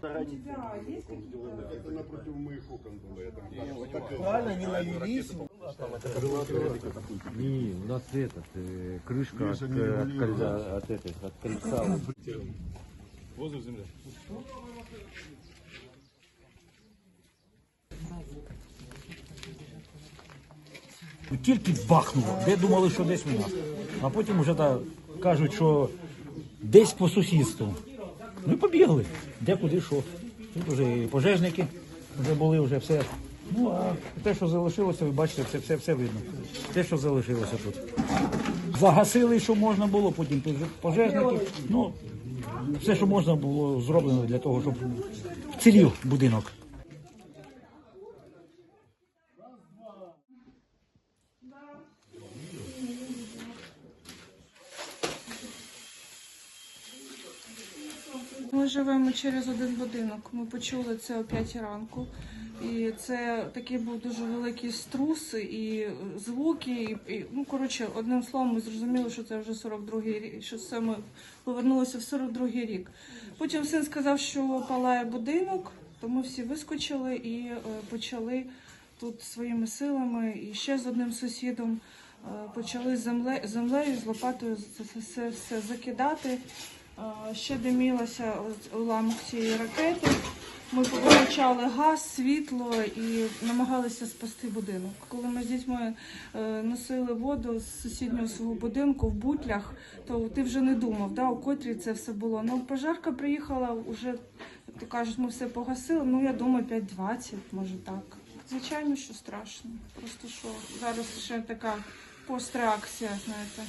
Так и- Правильно, не навелись. Не, у нас этот, крышка от, от, кольца, от, этой, от кольца. Воздух земля. Тільки бахнуло. Де думали, що десь у нас. А потім вже так кажуть, що десь по сусідству. Ну і побігли. Де куди що. Тут вже і пожежники вже були, вже все. Ну а те, що залишилося, ви бачите, це все, все видно. Те, що залишилося тут. Загасили, що можна було, потім пожежники. Ну, все, що можна було зроблено для того, щоб цілів будинок. Ми живемо через один будинок. Ми почули це о 5 ранку. І це такий був дуже великий струс і звуки. І, і, ну, коротше, одним словом, ми зрозуміли, що це вже 42-й рік, що це ми повернулися в 42-й рік. Потім син сказав, що палає будинок, то ми всі вискочили і е, почали тут своїми силами і ще з одним сусідом е, почали земле, землею з лопатою це все, все, все закидати. Ще димілося ось уламок цієї ракети. Ми повилучали газ, світло і намагалися спасти будинок. Коли ми з дітьми е, носили воду з сусіднього свого будинку в бутлях, то ти вже не думав, да, у котрій це все було. Ну, пожарка приїхала вже, то кажуть, ми все погасили. Ну, я думаю, 5-20, може так. Звичайно, що страшно. Просто що зараз ще така постреакція, знаєте.